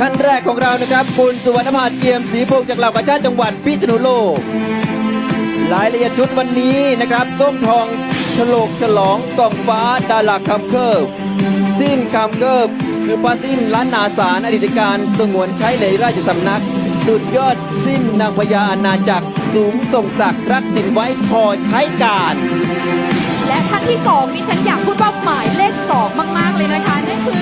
ท่านแรกของเรานะครับ คุณสุวรรณภาเกียมศรีพงศ์จากเหล่ากาชาติจังหวัดพิษณุโลกรายละเอียดชุดวันนี้นะครับส้มทองฉลกฉลองกล่องฟ้าดาราคำเคิบสิ้นคำเคิบคือปลาสิ้นล้านนาสารอดีตการสงวนใช้ในราชสำนัก สุดยอดสิ้นนางพญาอาณาจักรสูงส่งศักดิ์รักสินไว้พอใช้การและท่านที่สองดิฉันอยากพูดว่าหมายเลขสองมาก ๆ เลยนะคะนั่นคือ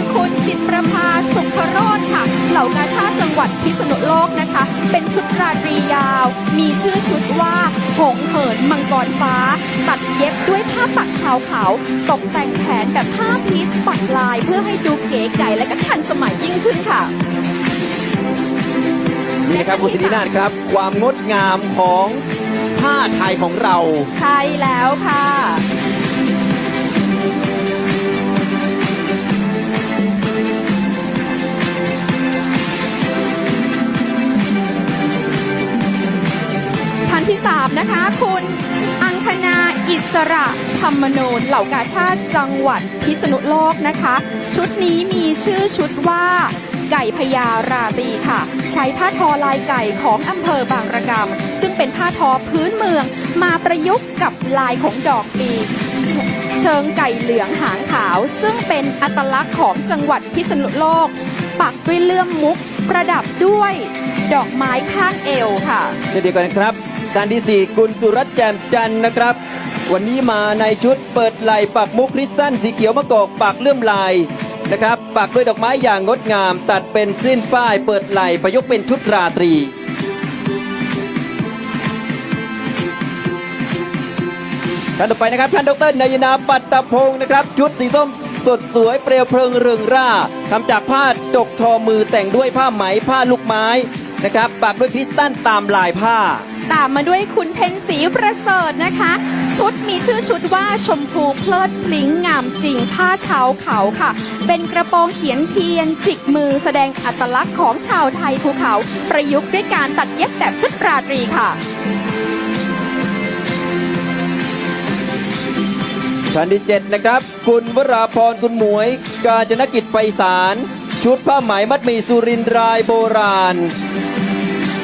คุณจิตรภาสุขโรธค่ะ เหล่ากาชาติจังหวัดพิษณุโลกนะคะ เป็นชุดราตรียาว มีชื่อชุดว่าหงเหินมังกรฟ้า ตัดเย็บด้วยผ้าปักชาวเขา ตกแต่งแผนแบบผ้าพีชปักลายเพื่อให้ดูเก๋ไก๋และก็ทันสมัยยิ่งขึ้นค่ะนี่นะครับคุณสิรินาถครับ ความงดงามของผ้าไทยของเรา ใช่แล้วค่ะ ที่สามนะคะ คุณอังคณาอิสระธรรมโนูญเหล่ากาชาติจังหวัดพิษณุโลกนะคะ ชุดนี้มีชื่อชุดว่าไก่พญาราตีค่ะ ใช้ผ้าทอลายไก่ของอำเภอบางระกำซึ่งเป็นผ้าทอพื้นเมืองมาประยุกต์กับลายของดอกปีเชิงไก่เหลืองหางขาว ซึ่งเป็นอัตลักษณ์ของจังหวัดพิษณุโลก ปักด้วยเลื่อมมุกประดับด้วยดอกไม้ข้างเอวค่ะเช่นเดียวกันครับ ท่านที่สี่คุณสุรัตน์แจ่มจันทร์นะครับ วันนี้มาในชุดเปิดไหล่ปักมุกคริสตันสีเขียวมะกอกปักเลื่อมลายนะครับปักด้วยดอกไม้อย่างงดงาม ตัดเป็นสิ้นฝ้ายเปิดไหล่ประยุกต์เป็นชุดราตรีท่านต่อไปนะครับท่านดรนายนาปัตตพงศ์นะครับชุดสีส้มสดสวยเปลวเพลิงเริงร่าทำจากผ้าจกทอมือแต่งด้วยผ้าไหมผ้าลูกไม้นะครับปักด้วยคริสตัลตามลายผ้า ตามมาด้วยคุณเพนสีประเสริฐนะคะ ชุดมีชื่อชุดว่าชมพูเพลิดพลิ้งงามจริงผ้าเช้าเขาค่ะ เป็นกระโปรงเขียนเทียนจิกมือแสดงอัตลักษณ์ของชาวไทยภูเขา ประยุกต์ด้วยการตัดเย็บแบบชุดราตรีค่ะท่านที่เจ็ดนะครับ คุณวราพรคุณหมวย กาญจนกิจไพศาลชุดผ้าไหมมัดหมีสุรินทร์รายโบราณ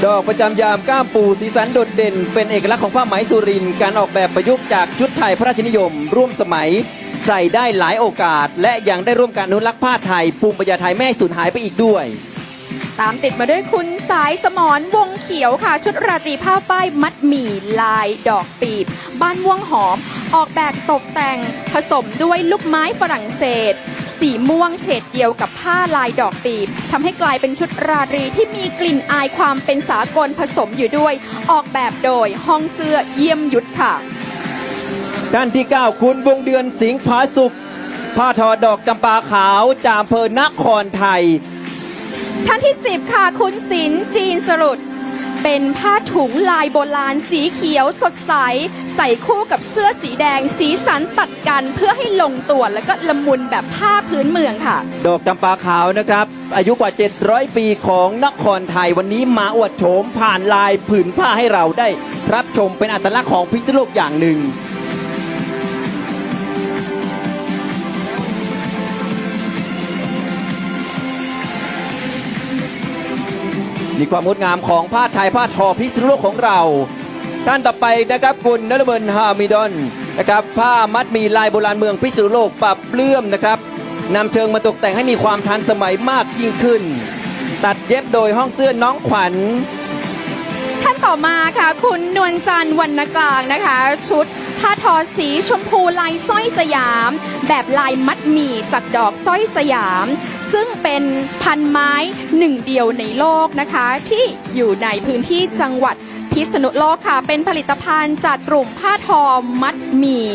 ดอกประจำยามก้ามปูสีสันโดดเด่น เป็นเอกลักษณ์ของผ้าไหมสุรินทร์การออกแบบประยุกต์จากชุดไทยพระราชนิยม ร่วมสมัย ใส่ได้หลายโอกาส และยังได้ร่วมการอนุรักษ์ผ้าไทยภูมิปัญญาไทยไม่ให้สูญหายไปอีกด้วย ตามติดมาด้วยคุณสายสมรวงเขียวค่ะ ชุดราตรีผ้าป้ายมัดหมี่ลายดอกปีบบ้านม่วงหอม ออกแบบตกแต่งผสมด้วยลูกไม้ฝรั่งเศส สีม่วงเฉดเดียวกับผ้าลายดอกปีบทำให้กลายเป็นชุดราตรีที่มีกลิ่นอายความเป็นสากลผสมอยู่ด้วย ออกแบบโดยห้องเสื้อเยี่ยมยุทธค่ะท่านที่ 9 คุณวงเดือนสิงห์ผาสุขผ้าทอดอกจำปาขาวจากอำเภอนครไทย ท่านที่ 10 ค่ะ คุณศิลป์จีนสรุดเป็นผ้าถุงลายโบราณสีเขียวสดใส ใส่คู่กับเสื้อสีแดง สีสันตัดกันเพื่อให้ลงตัวแล้วก็ละมุนแบบผ้าพื้นเมืองค่ะ ดอกจำปาขาวนะครับ อายุกว่า 700 ปีของนครไทยวันนี้มาอวดโฉมผ่านลายผืนผ้าให้เราได้ รับชมเป็นอัตลักษณ์ของพิษณุโลกอย่างหนึ่งมีความงดงามของผ้าไทยผ้าทอพิษณุโลกของเรา ท่านต่อไปนะครับคุณนรเบินฮามิดอนนะครับผ้ามัดมีลายโบราณเมืองพิษณุโลกปรับเลื่อมนะครับนำเชิงมาตกแต่งให้มีความทันสมัยมากยิ่งขึ้น ตัดเย็บโดยห้องเสื้อน้องขวัญท่านต่อมาค่ะ คุณนวลจันทร์วรรณกลางนะคะ ชุดผ้าทอสีชมพูลายสร้อยสยาม แบบลายมัดหมี่จากดอกสร้อยสยาม ซึ่งเป็นพันไม้หนึ่งเดียวในโลกนะคะ ที่อยู่ในพื้นที่จังหวัด พิษณุโลกค่ะ เป็นผลิตภัณฑ์จากกลุ่มผ้าทอมัดหมี่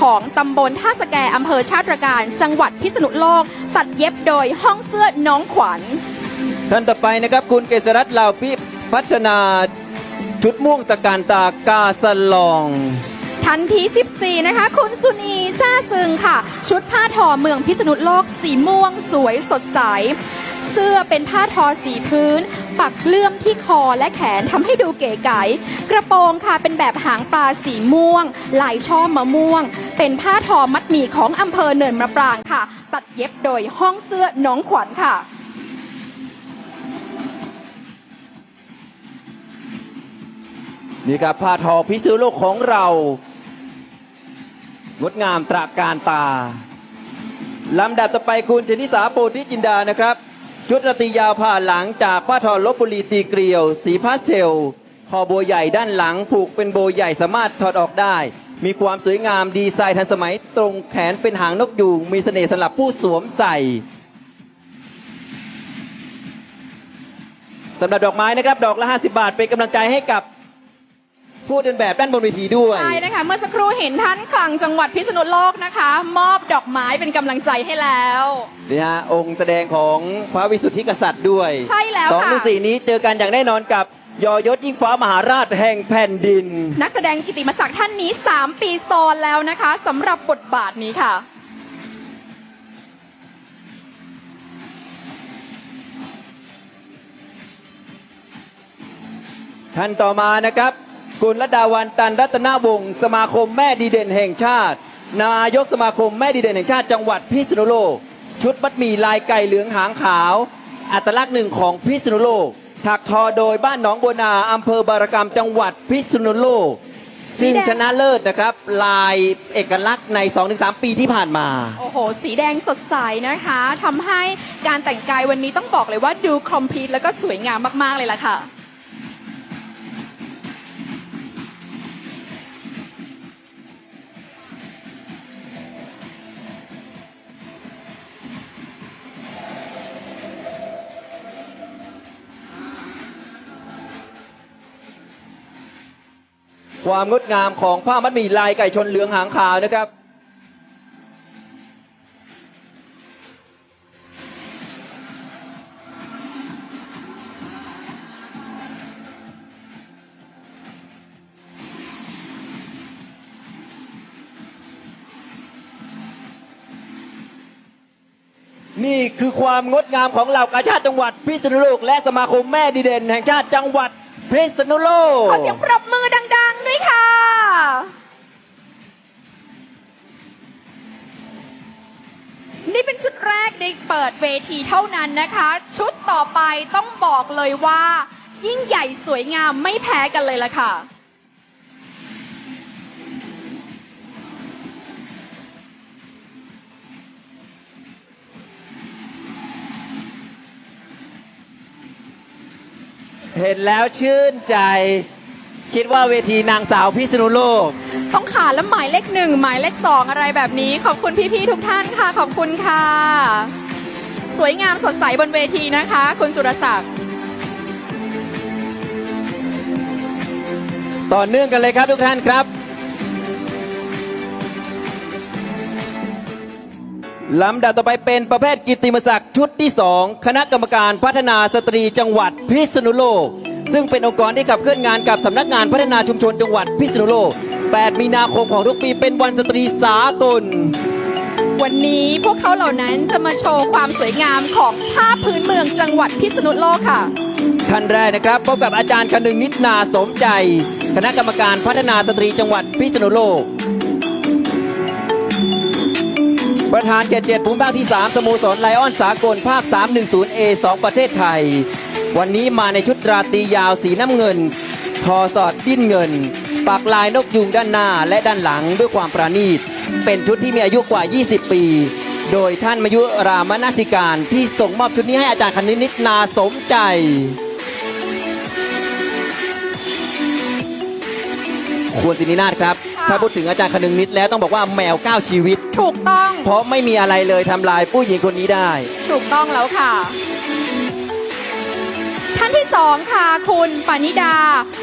ของตำบลท่าสแกอำเภอชาติการ จังหวัดพิษณุโลก ตัดเย็บโดยห้องเสื้อน้องขวัญ ท่านต่อไปนะครับ คุณเกษรัตน์ลาวพิพัฒนาชุดม่วงตะการตากาสลอง ทันที 14 นะคะ คุณสุนีซาซึงค่ะ ชุดผ้าทอเมืองพิษณุโลกสีม่วงสวยสดใส เสื้อเป็นผ้าทอสีพื้น ปักเลื่อมที่คอและแขนทำให้ดูเก๋ไก๋กระโปรงค่ะเป็นแบบหางปลาสีม่วง ลายช่อมะม่วง เป็นผ้าทอมัดหมี่ของอำเภอเนินมะปรางค่ะ ตัดเย็บโดยห้องเสื้อน้องขวัญค่ะนี่ครับผ้าทอพิษณุโลกของเรา งดงามตราการตา ลำดับต่อไปคุณชนิสาโปธิจินดานะครับ ชุดราตรียาวผ่าหลังจากผ้าทอลบบุรีตีเกลียว สีพาสเทลคอโบใหญ่ด้านหลังผูกเป็นโบใหญ่สามารถถอดออกได้ มีความสวยงามดีไซน์ทันสมัยตรงแขนเป็นหางนกยูงมีเสน่ห์สำหรับผู้สวมใส่สำหรับดอกไม้นะครับ ดอกละ 50 บาท เป็นกำลังใจให้กับ ผู้เดินแบบด้านบนเวทีด้วย ใช่นะคะ เมื่อสักครู่เห็นท่านคลังจังหวัดพิษณุโลกนะคะ มอบดอกไม้เป็นกำลังใจให้แล้ว นี่ฮะองค์แสดงของพระวิสุทธิกษัตริย์ด้วยใช่แล้วสองค่ะหรือสี่นี้เจอกันอย่างแน่นอนกับยอยศยิ่งฟ้ามหาราชแห่งแผ่นดิน นักแสดงกิติมศักดิ์ท่านนี้ 3 ปีซ้อนแล้วนะคะสำหรับบทบาทนี้ค่ะ ท่านต่อมานะครับ คุณรัตดาวันตันรัตนวงศ์สมาคมแม่ดีเด่นแห่งชาติ นายกสมาคมแม่ดีเด่นแห่งชาติจังหวัดพิษณุโลก ชุดมัดหมี่ลายไก่เหลืองหางขาว อัตลักษณ์หนึ่งของพิษณุโลก ถักทอโดยบ้านหนองบัวนาอำเภอบารกรรมจังหวัดพิษณุโลกซึ่งชนะเลิศนะครับ ลายเอกลักษณ์ใน 2-3 ปีที่ผ่านมา โอ้โห สีแดงสดใสนะคะ ทำให้การแต่งกายวันนี้ต้องบอกเลยว่าดูคอมพลีทแล้วก็สวยงามมาก ๆ เลยล่ะค่ะ ความงดงามของผ้ามัดหมี่ลายไก่ชนเหลืองหางขาวนะครับ นี่คือความงดงามของเหล่ากาชาติจังหวัดพิษณุโลกและสมาคมแม่ดีเด่นแห่งชาติจังหวัดพิษณุโลก ขอเสียงปรบมือ ดังๆด้วยค่ะ นี่เป็นชุดแรกในเปิดเวทีเท่านั้นนะคะ ชุดต่อไปต้องบอกเลยว่า ยิ่งใหญ่สวยงามไม่แพ้กันเลยล่ะค่ะเห็นแล้วชื่นใจ คิดว่าเวทีนางสาวพิษณุโลก ต้องขาแล้วหมายเลขหนึ่งหมายเลขสองอะไรแบบนี้ ขอบคุณพี่ๆทุกท่านค่ะ ขอบคุณค่ะ สวยงามสดใสบนเวทีนะคะ คุณสุรศักดิ์ต่อเนื่องกันเลยครับทุกท่านครับ ลำดับต่อไปเป็นประเภทกิตติมศักดิ์ชุดที่ 2 คณะกรรมการพัฒนาสตรีจังหวัดพิษณุโลก ซึ่งเป็นองค์กรที่ขับเคลื่อนงานกับสำนักงานพัฒนาชุมชนจังหวัดพิษณุโลก 8 มีนาคมของทุกปีเป็นวันสตรีสากล วันนี้พวกเขาเหล่านั้นจะมาโชว์ความสวยงามของผ้าพื้นเมืองจังหวัดพิษณุโลกค่ะท่านแรกนะครับพบกับอาจารย์คนึงนิดนาสมใจ คณะกรรมการพัฒนาสตรีจังหวัดพิษณุโลก ประธานเขตเจ็ดภูมิภาคที่ 3 สโมสรไลออนสากลภาค 310A 2 ประเทศไทย วันนี้มาในชุดราตรียาวสีน้ำเงิน ทอสอดดิ้นเงิน ปักลายนกยุงด้านหน้าและด้านหลังด้วยความประณีต เป็นชุดที่มีอายุกว่า 20 ปี โดยท่านมายุรามนาสิการที่ส่งมอบชุดนี้ให้อาจารย์คณิตนิดนาสมใจควรสินินาถครับค่ะถ้าพูดถึงอาจารย์คนึงนิดแล้วต้องบอกว่าแมว9ชีวิต ถูกต้อง เพราะไม่มีอะไรเลยทำลายผู้หญิงคนนี้ได้ ถูกต้องแล้วค่ะ ท่านที่สองค่ะ คุณปานิดา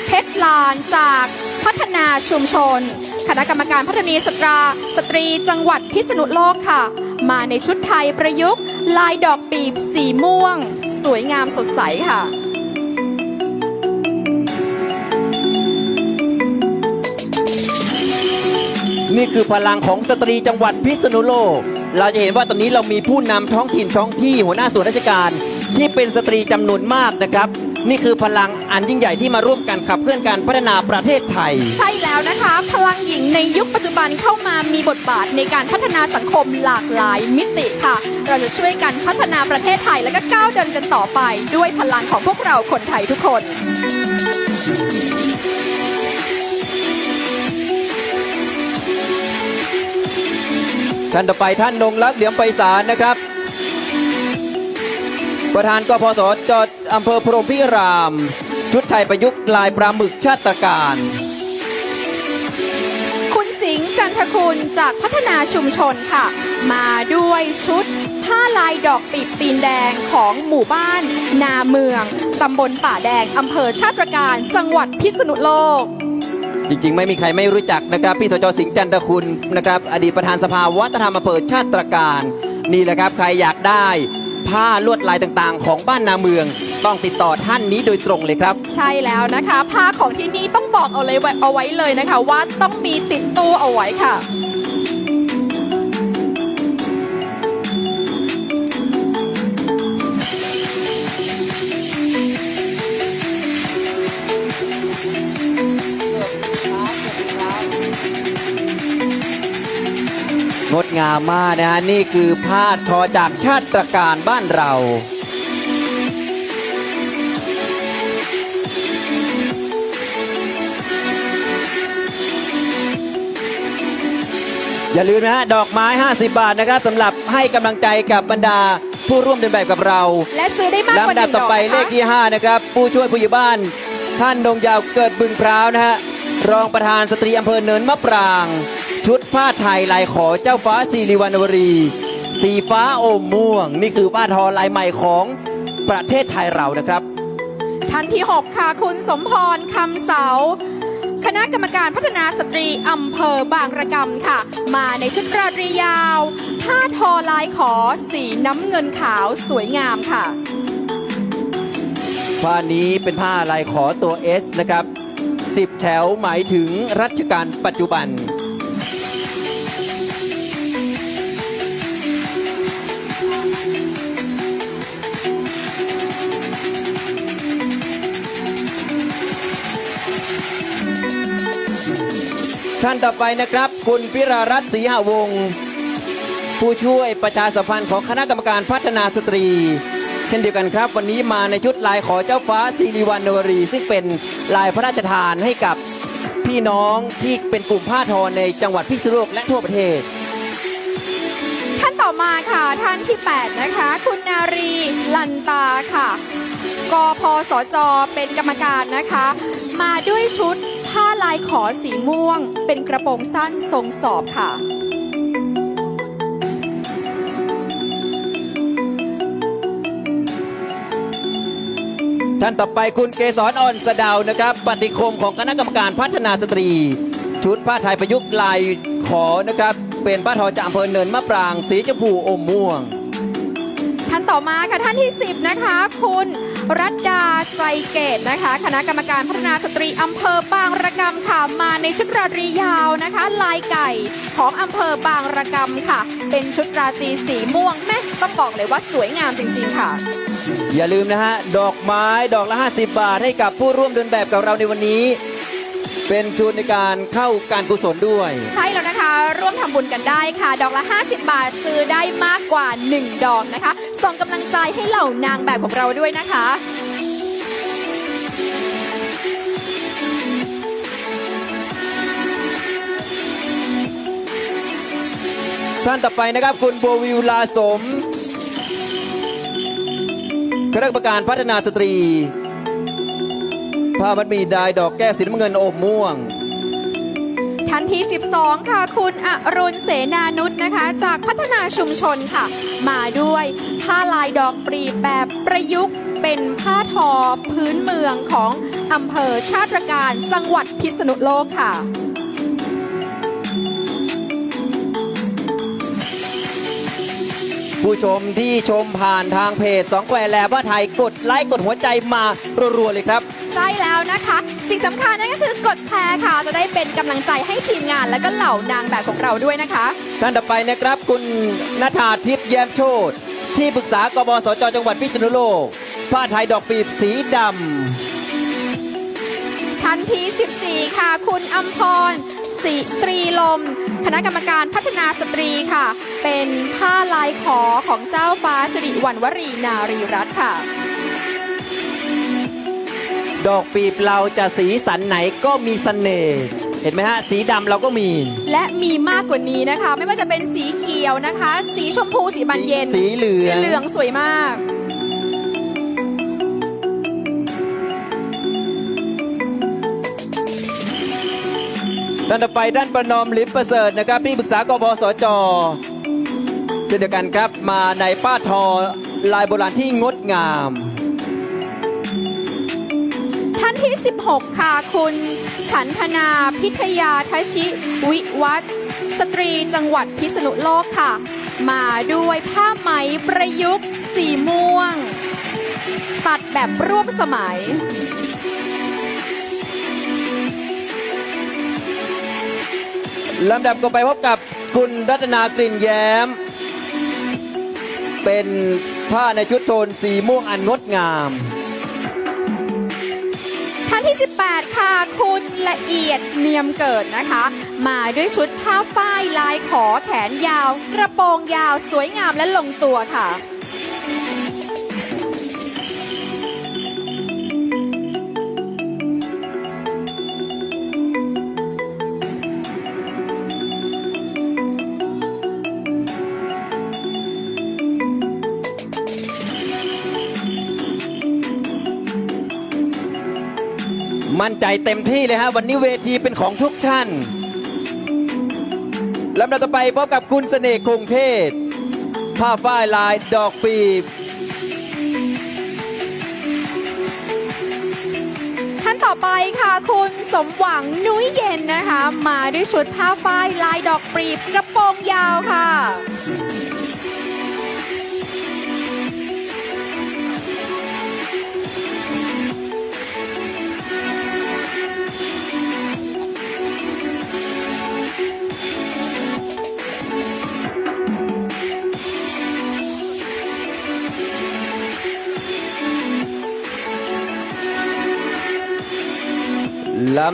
เพชรลานจากพัฒนาชุมชน คณะกรรมการพัฒนาสตรา สตรีจังหวัดพิษณุโลกค่ะ มาในชุดไทยประยุกต์ ลายดอกปีบสีม่วง สวยงามสดใสค่ะนี่คือพลังของสตรีจังหวัดพิษณุโลก เราจะเห็นว่าตอนนี้เรามีผู้นำท้องถิ่นท้องที่หัวหน้าส่วนราชการ ที่เป็นสตรีจำนวนมากนะครับ นี่คือพลังอันยิ่งใหญ่ที่มาร่วมกันขับเคลื่อนการพัฒนาประเทศไทย ใช่แล้วนะคะ พลังหญิงในยุคปัจจุบันเข้ามามีบทบาทในการพัฒนาสังคมหลากหลายมิติค่ะ เราจะช่วยกันพัฒนาประเทศไทยและก็ก้าวเดินกันต่อไป ด้วยพลังของพวกเราคนไทยทุกคนท่านต่อไปท่านนงรักเหลียมไปสารนะครับ ประธานกพสจอำเภอพรหมพิราม ชุดไทยประยุกต์ลายปลาหมึกชาติการ คุณสิงห์จันทคุณจากพัฒนาชุมชนค่ะ มาด้วยชุดผ้าลายดอกปีบตีนแดงของหมู่บ้าน นาเมือง ตำบลป่าแดง อำเภอชาติตรการ จังหวัดพิษณุโลก จริงๆ ไม่มีใครไม่รู้จักนะครับ พี่สจสิงห์จันทคุณนะครับ อดีตประธานสภาวัฒนธรรมอำเภอชาติตรการ นี่แหละครับใครอยากได้ ผ้าลวดลายต่างๆ ของบ้านนาเมือง ต้องติดต่อท่านนี้โดยตรงเลยครับ ใช่แล้วนะคะ ผ้าของที่นี่ต้องบอกเอาเลยเอาไว้เลยนะคะ ว่าต้องมีติดตู้เอาไว้ค่ะ งดงามมากนะฮะนี่คือผ้าทอจากชาติตรการบ้านเราอย่าลืมนะฮะดอกไม้ 50 บาทนะครับสำหรับให้กำลังใจกับบรรดาผู้ร่วมเดินแบบกับเราและซื้อได้มากกว่าหลำดับนึ่งต่อไปดกนะคะเลขที่ 5 นะครับ ผู้ช่วยผู้ใหญ่บ้าน ท่านดงยาวเกิดบึงพร้าวนะฮะรองประธานสตรีอำเภอเนินมะปราง ชุดผ้าไทยลายขอเจ้าฟ้าสิริวัณวรี สีฟ้าอมม่วง นี่คือผ้าทอลายใหม่ของประเทศไทยเรานะครับ ท่านที่ 6 ค่ะ คุณสมพรคำเสา คณะกรรมการพัฒนาสตรีอำเภอบางระกำค่ะ มาในชุดราตรียาว ผ้าทอลายขอสีน้ำเงินขาวสวยงามค่ะ ผ้านี้เป็นผ้าลายขอตัว S นะครับ 10 แถวหมายถึงรัชกาลปัจจุบัน ท่านต่อไปนะครับ คุณพิรารัตน์ศรีหาวงศ์ผู้ช่วยประชาสัมพันธ์ของคณะกรรมการพัฒนาสตรี เช่นเดียวกันครับ วันนี้มาในชุดลายขอเจ้าฟ้าสิริวัณวรี ซึ่งเป็นลายพระราชทานให้กับพี่น้องที่เป็นกลุ่มผ้าทอในจังหวัดพิษณุโลกและทั่วประเทศ ท่านต่อมาค่ะท่านที่ 8 นะคะ คุณนารีลันตาค่ะกพสจเป็นกรรมการนะคะ มาด้วยชุด ผ้าลายขอสีม่วง เป็นกระโปรงสั้นทรงสอบค่ะ ท่านต่อไปคุณเกษรอ่อนสะเดาวนะครับปฏิคมของคณะกรรมการพัฒนาสตรี ชุดผ้าไทยประยุกต์ลายขอนะครับ เป็นผ้าทอจากอำเภอเนินมะปราง สีชมพูอมม่วง ท่านต่อมาค่ะท่านที่ 10 นะคะ คุณ รัตดาใจเกตนะคะ คณะกรรมการพัฒนาสตรีอำเภอบางระกำค่ะมาในชุดราตรียาวนะคะ ลายไก่ของอำเภอบางระกำค่ะ เป็นชุดราตรีสีม่วงแม่ต้องบอกเลยว่าสวยงามจริง ๆ ค่ะ อย่าลืมนะฮะ ดอกไม้ดอกละ 50 บาทให้กับผู้ร่วมเดินแบบกับเราในวันนี้ เป็นทุนในการเข้าการกุศลด้วย ใช่แล้วนะคะ ร่วมทำบุญกันได้ค่ะ ดอกละ 50 บาทซื้อได้มากกว่า 1 ดอกนะคะ ส่งกำลังใจให้เหล่านางแบบของเราด้วยนะคะ ท่านต่อไปนะครับ คุณบัววิวลาสมคณะกรรมการพัฒนาสตรี ผ้ามัดหมีดายดอกแก้วสีน้ำเงินอมม่วงท่านที่12 ค่ะ คุณอรุณเสนานุษนะคะ จากพัฒนาชุมชนค่ะ มาด้วยผ้าลายดอกปรีแบบประยุกต์เป็นผ้าทอพื้นเมืองของอำเภอชาติตรการจังหวัดพิษณุโลกค่ะ ผู้ชมที่ชมผ่านทางเพจสองแควแลบ้าไทยกดไลค์กดหัวใจมารัวๆเลยครับ ใช่แล้วนะคะ สิ่งสำคัญนั่นก็คือกดแชร์ค่ะ จะได้เป็นกำลังใจให้ทีมงานและก็เหล่านางแบบของเราด้วยนะคะ ท่านต่อไปนะครับ คุณนัทาทิพย์แย้มโชตที่ปรึกษากบสจจังหวัดพิษณุโลกผ้าไทยดอกปีบสีดท่านที่14 ค่ะ คุณอัมพรสิตรีลม คณะกรรมการพัฒนาสตรีค่ะ เป็นผ้าลายขอของเจ้าฟ้าสิริวัณวรีนารีรัตน์ค่ะำ ดอกปีบเราจะสีสันไหนก็มีเสน่ห์เห็นไหมฮะ สีดำเราก็มี และมีมากกว่านี้นะคะ ไม่ว่าจะเป็นสีเขียวนะคะ สีชมพูสีบานเย็นสีเหลือง สีเหลืองสวยมาก ด้านต่อไปด้านประนอมลิปประเสริฐนะครับที่ปรึกษากบสจเช่นเดียวกันครับมาในป้าทอลายโบราณที่งดงามท่านที่ 16 ค่ะคุณ ฉันธนาพิทยาทชิ วิวัฒน์สตรีจังหวัดพิษณุโลกค่ะ มาด้วยผ้าไหมประยุกต์สีม่วง ตัดแบบร่วมสมัยลำดับก็ไปพบกับคุณรัตนากลิ่นแย้ม เป็นผ้าในชุดโทนสีม่วงอันงดงาม 28 ค่ะ คุณละเอียดเนียมเกิดนะคะ มาด้วยชุดผ้าฝ้ายลายขอแขนยาว กระโปรงยาวสวยงามและลงตัวค่ะ มั่นใจเต็มที่เลยฮะวันนี้เวทีเป็นของทุกท่านลำดับต่อไปพบกับคุณเสน่ห์คงเทศ ผ้าฝ้ายลายดอกปีบท่านต่อไปค่ะคุณสมหวังนุ้ยเย็นนะคะ มาด้วยชุดผ้าฝ้ายลายดอกปีบกระโปรงยาวค่ะ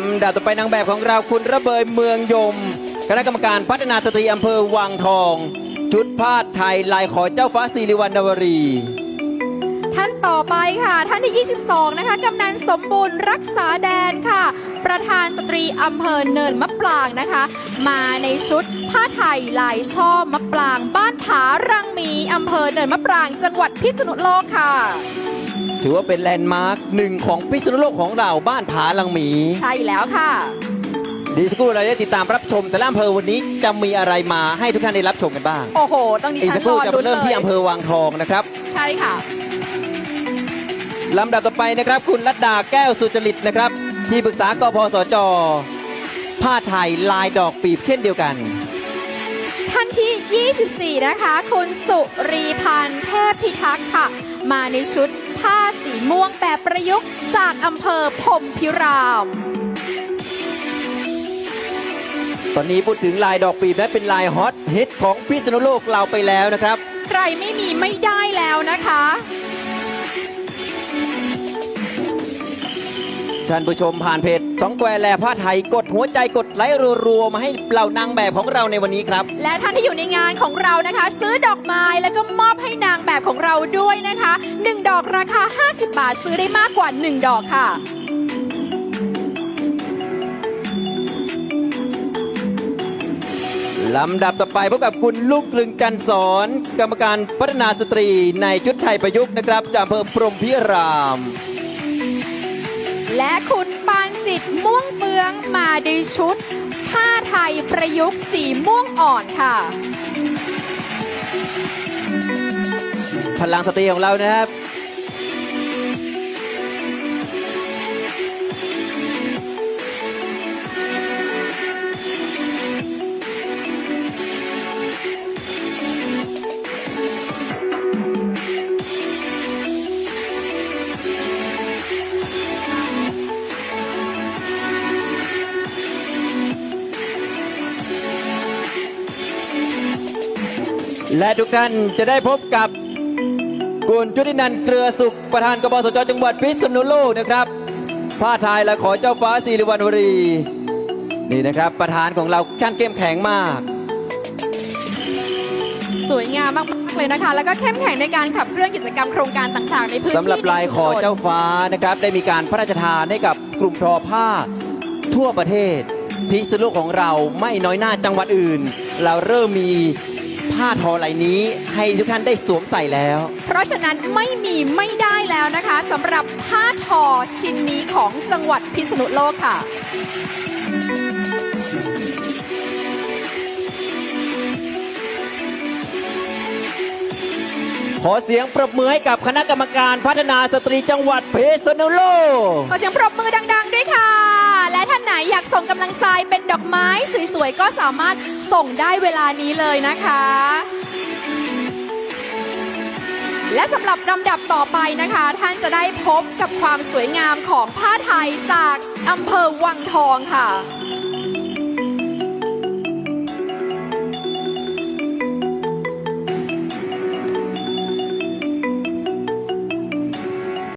ำดับต่อไปนางแบบของเราคุณระเบยเมืองยม คณะกรรมการพัฒนาสตรีอำเภอวังทอง ชุดผ้าไทยลายขอเจ้าฟ้าสิริวัณนวรีท่านต่อไปค่ะ ท่านที่ 22 นะคะกำนันสมบูรณ์รักษาแดนค่ะ ประธานสตรีอำเภอเนินมะปรางนะคะ มาในชุดผ้าไทยลายช่อมะปราง บ้านผารังมีอำเภอเนินมะปราง จังหวัดพิษณุโลกค่ะ ถือว่าเป็นแลนด์มาร์คหนึ่งของพิษณุโลกของเราบ้านผาลังหมี ใช่แล้วค่ะ ดีสักครู่เราได้ติดตามรับชม แต่ละอำเภอวันนี้จะมีอะไรมาให้ทุกท่านได้รับชมกันบ้างโอ้โห ต้องดิอีกฉัสันกครรู่อจะลุ้นเริ่มที่เลยอำเภอวังทองนะครับใช่ค่ะ ลำดับต่อไปนะครับ คุณรัตดาแก้วสุจริตนะครับ ที่ปรึกษากพสจผ้าไทยลายดอกปีบเช่นเดียวกัน ท่านที่ 24 นะคะ คุณสุรีพันธ์เทพพิทักษ์ค่ะ มาในชุดผ้า สีม่วงแบบประยุกต์จากอำเภอพรหมพิราม ตอนนี้พูดถึงลายดอกปีบนั้นเป็นลายฮอตฮิตของพิษณุโลกเราไปแล้วนะครับ ใครไม่มีไม่ได้แล้วนะคะ ท่านผู้ชมผ่านเพจสองแควแลผ้าไทยกดหัวใจกดไลค์รัวๆมาให้เหล่านางแบบของเราในวันนี้ครับ และท่านที่อยู่ในงานของเรานะคะ ซื้อดอกไม้แล้วก็มอบให้นางแบบของเราด้วยนะคะ 1 ดอกราคา 50 บาทซื้อได้มากกว่า 1 ดอกค่ะลำดับต่อไปพบกับคุณลูกกลึงจันทร์สอนกรรมการพัฒนาสตรีในชุดไทยประยุกต์นะครับจากอำเภอพรหมพิราม และคุณปานจิตม่วงเมืองมาในชุด ผ้าไทยประยุกต์สีม่วงอ่อนค่ะ พลังสตรีของเรานะครับ และทุกท่านจะได้พบกับคุณจุตินันท์เกลือสุขประธานกบสจจังหวัดพิษณุโลกนะครับผ้าไทยและขอเจ้าฟ้าสิริวัณวรี นี่นะครับ ประธานของเราท่านเข้มแข็งมาก สวยงามมากๆเลยนะคะ แล้วก็เข้มแข็งในการขับเคลื่อนกิจกรรมโครงการต่างๆ ในพื้นที่สำหรับลายในขชุอมชนเจ้าฟ้านะครับ ได้มีการพระราชทานให้กับกลุ่มทอผ้าทั่วประเทศพิษณุโลกของเราไม่น้อยหน้าจังหวัดอื่น เราเริ่มมี ผ้าทอไหลนี้ให้ทุกท่านได้สวมใส่แล้ว เพราะฉะนั้นไม่มีไม่ได้แล้วนะคะสำหรับผ้าทอชิ้นนี้ของจังหวัดพิษณุโลกค่ะ ขอเสียงปรบมือให้กับคณะกรรมการพัฒนาสตรีจังหวัดพิษณุโลก ขอเสียงปรบมือดังๆ นอยากส่งกำลังใจเป็นดอกไม้สวยๆ ก็สามารถส่งได้เวลานี้เลยนะคะ และสำหรับลำดับต่อไปนะคะ ท่านจะได้พบกับความสวยงามของผ้าไทยจากอำเภอวังทองค่ะ